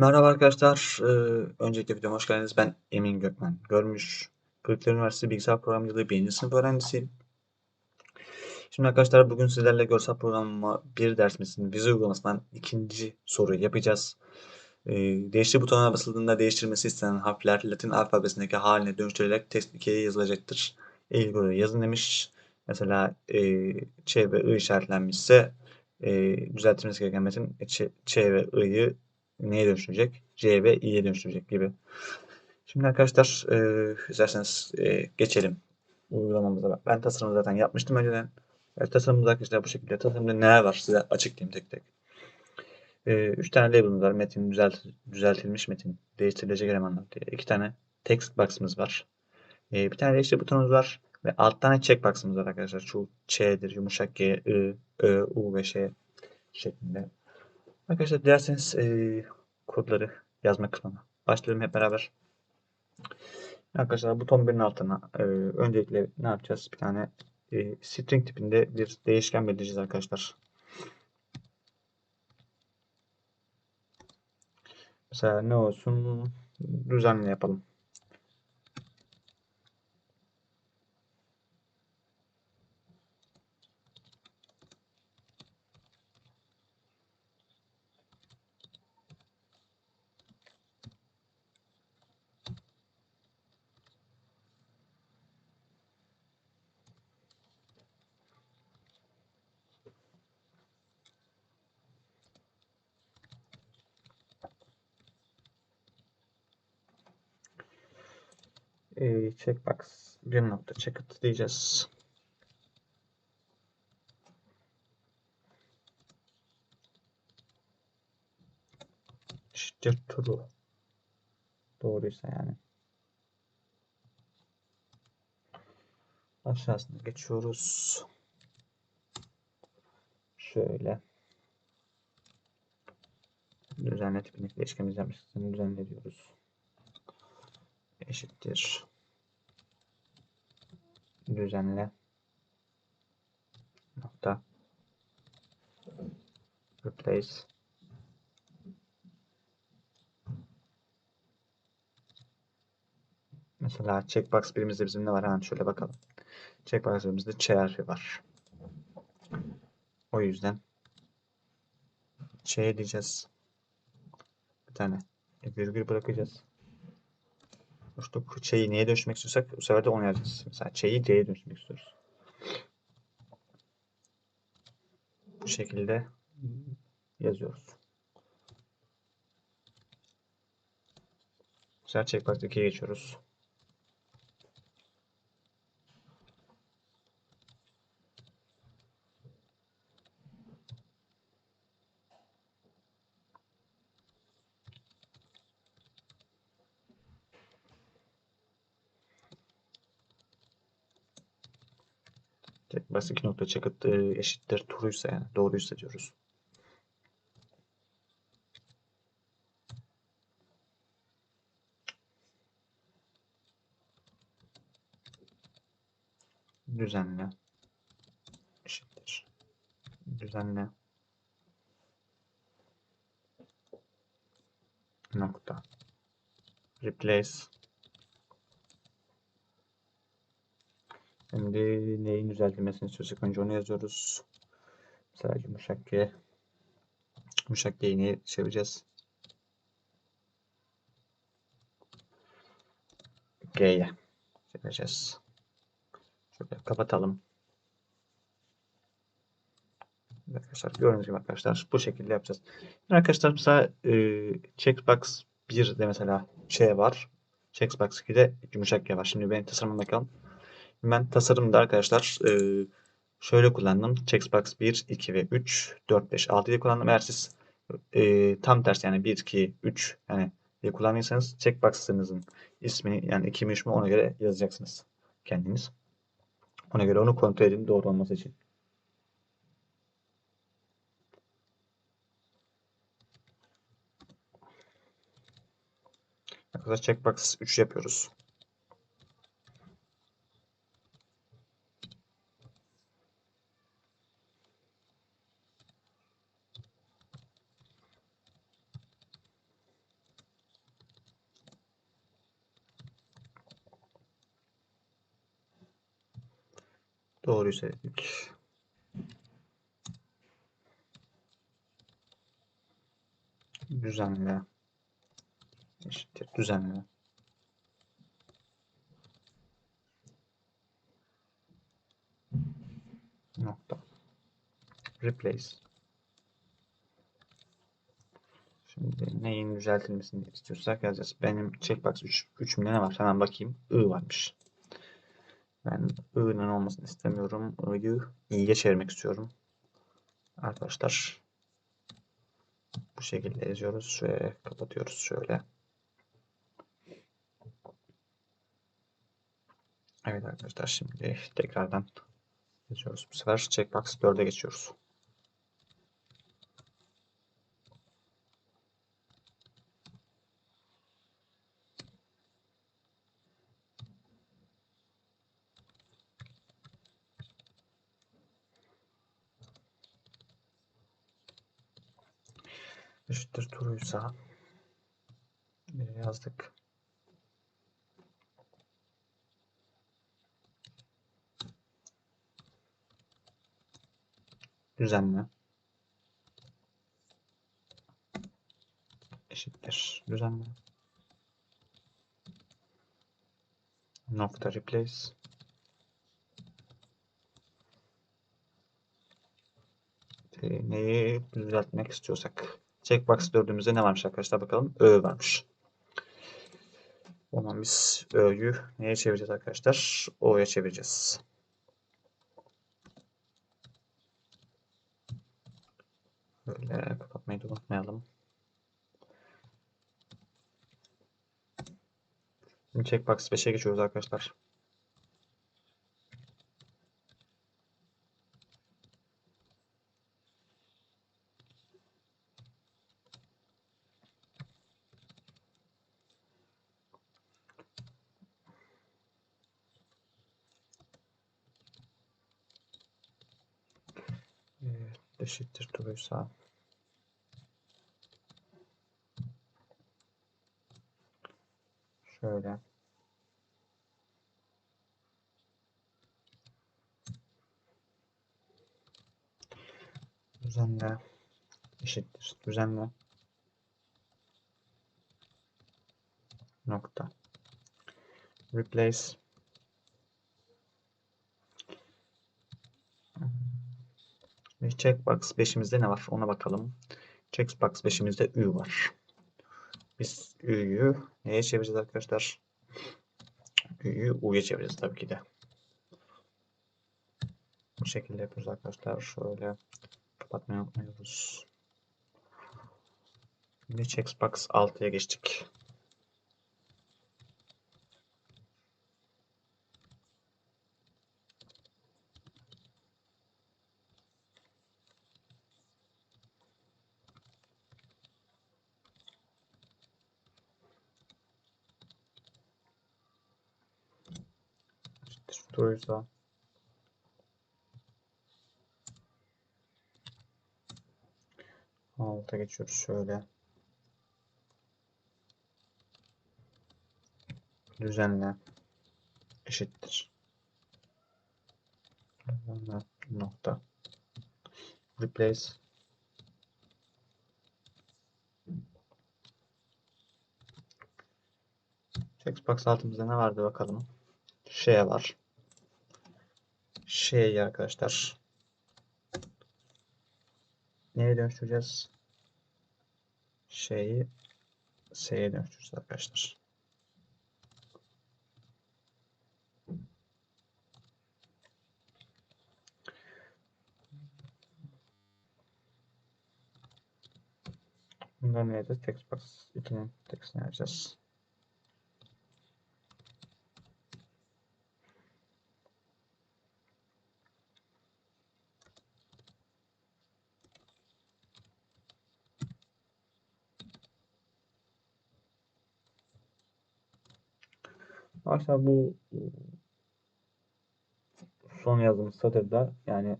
Merhaba arkadaşlar. Ee, öncelikle videoma hoş geldiniz. Ben Emin Gökmen. Görmüş. Kırıklar Üniversitesi Bilgisayar Programcılığı 1. sınıf öğrencisiyim. Şimdi arkadaşlar bugün sizlerle görsel programlama bir dersimizin vize uygulamasından ikinci soruyu yapacağız. Ee, değiştir butonuna basıldığında değiştirmesi istenen harfler Latin alfabesindeki haline dönüştürülerek test 2'ye yazılacaktır. Eğil yazın demiş. Mesela e, Ç ve I işaretlenmişse e, düzeltilmesi gereken metin Ç, Ç ve I'yı neye dönüştürecek? C ve İ'ye dönüştürecek gibi. Şimdi arkadaşlar e, isterseniz e, geçelim uygulamamıza. Ben tasarımı zaten yapmıştım önceden. Evet, tasarımımız arkadaşlar bu şekilde. Tasarımda neler var size açıklayayım tek tek. E, üç tane label'ımız var. Metin düzelt, düzeltilmiş metin. Değiştirilecek elemanlar diye. İki tane text box'ımız var. E, bir tane değiştir butonumuz var. Ve alt tane checkbox'ımız var arkadaşlar. Şu Ç'dir, yumuşak G, I, Ö, U ve Ş şeklinde. Arkadaşlar dilerseniz e, kodları yazma kısmına başlayalım hep beraber. Arkadaşlar buton 1'in altına e, öncelikle ne yapacağız? Bir tane e, string tipinde bir değişken belirleyeceğiz arkadaşlar. Mesela ne olsun? Düzenli yapalım. E, checkbox bir nokta checked diyeceğiz. İşte true. Doğruysa yani. Aşağısına geçiyoruz. Şöyle. Düzenle tipindeki değişkenimiz yapmışsın. Düzenle diyoruz. Eşittir düzenle nokta replace Mesela checkbox birimizde bizim ne var? Hemen şöyle bakalım. Checkbox birimizde Ç harfi var. O yüzden Ç diyeceğiz. Bir tane virgül bırakacağız. İşte Ç'yi neye dönüştürmek istiyorsak bu sefer de onu yazacağız. Mesela Ç'yi C'ye dönüştürmek istiyoruz. Bu şekilde yazıyoruz. Mesela checkbox 2'ye geçiyoruz. Basit iki nokta çakıt e, eşittir turuysa yani doğruysa diyoruz. Düzenle eşittir. Düzenle nokta replace Şimdi neyin düzeltilmesini istiyorsak önce onu yazıyoruz. Mesela yumuşak G. Yumuşak G'yi neye çevireceğiz? G'ye çevireceğiz. Şöyle kapatalım. Arkadaşlar gördüğünüz gibi arkadaşlar bu şekilde yapacağız. Arkadaşlar mesela e, checkbox 1'de mesela şey var. Checkbox 2'de yumuşak G var. Şimdi benim tasarıma bakalım. Ben tasarımda arkadaşlar e, şöyle kullandım. Checkbox 1, 2 ve 3, 4, 5, 6 diye kullandım. Eğer siz e, tam tersi yani 1, 2, 3 yani diye kullandıysanız checkbox'ınızın ismini yani 2 mi 3 mü ona göre yazacaksınız kendiniz. Ona göre onu kontrol edin doğru olması için. Arkadaşlar checkbox 3 yapıyoruz. Doğruyu söyledik. Düzenle. Eşittir. Düzenle. Nokta. Replace. Şimdi neyin düzeltilmesini istiyorsak yazacağız. Benim checkbox 3, 3'ümde ne var? Hemen bakayım. I varmış. Ben I'nın olmasını istemiyorum. I'yı i'ye çevirmek istiyorum. Arkadaşlar bu şekilde yazıyoruz ve kapatıyoruz şöyle. Evet arkadaşlar şimdi tekrardan yazıyoruz. Bu sefer checkbox 4'e geçiyoruz. Eşittir turuysa yazdık. Düzenle. Eşittir. Düzenle. Nokta replace. Neyi düzeltmek istiyorsak. Checkbox dördümüzde ne varmış arkadaşlar bakalım. Ö varmış. O biz Ö'yü neye çevireceğiz arkadaşlar? O'ya çevireceğiz. Böyle kapatmayı da unutmayalım. Checkbox 5'e geçiyoruz arkadaşlar. Evet, eşittir turuysa şöyle. Düzenle. Eşittir. Düzenle. Nokta. Replace ve checkbox 5'imizde ne var? Ona bakalım. Checkbox 5'imizde ü var. Biz ü'yü neye çevireceğiz arkadaşlar? Ü'yü u'ya çevireceğiz tabii ki de. Bu şekilde yapıyoruz arkadaşlar. Şöyle kapatmayı unutmuyoruz. Şimdi checkbox 6'ya geçtik. Turuysa alta geçiyoruz şöyle. Düzenle eşittir. Nokta. Replace Checkbox altımızda ne vardı bakalım. Şey var. Şey arkadaşlar. Neye dönüştüreceğiz? Şeyi S'ye dönüştüreceğiz arkadaşlar. Bundan neydi? Textbox 2'nin tekstini yazacağız. Arkadaşlar bu son yazdığımız satırda yani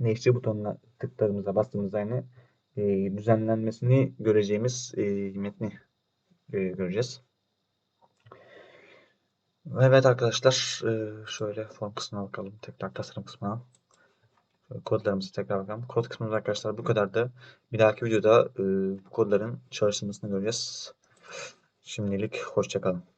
değiştir butonuna tıkladığımızda bastığımızda yani e, düzenlenmesini göreceğimiz e, metni e, göreceğiz. Evet arkadaşlar e, şöyle form kısmına bakalım. Tekrar tasarım kısmına. Kodlarımızı tekrar bakalım. Kod kısmında arkadaşlar bu kadardı. Bir dahaki videoda e, bu kodların çalışmasını göreceğiz. Şimdilik hoşçakalın.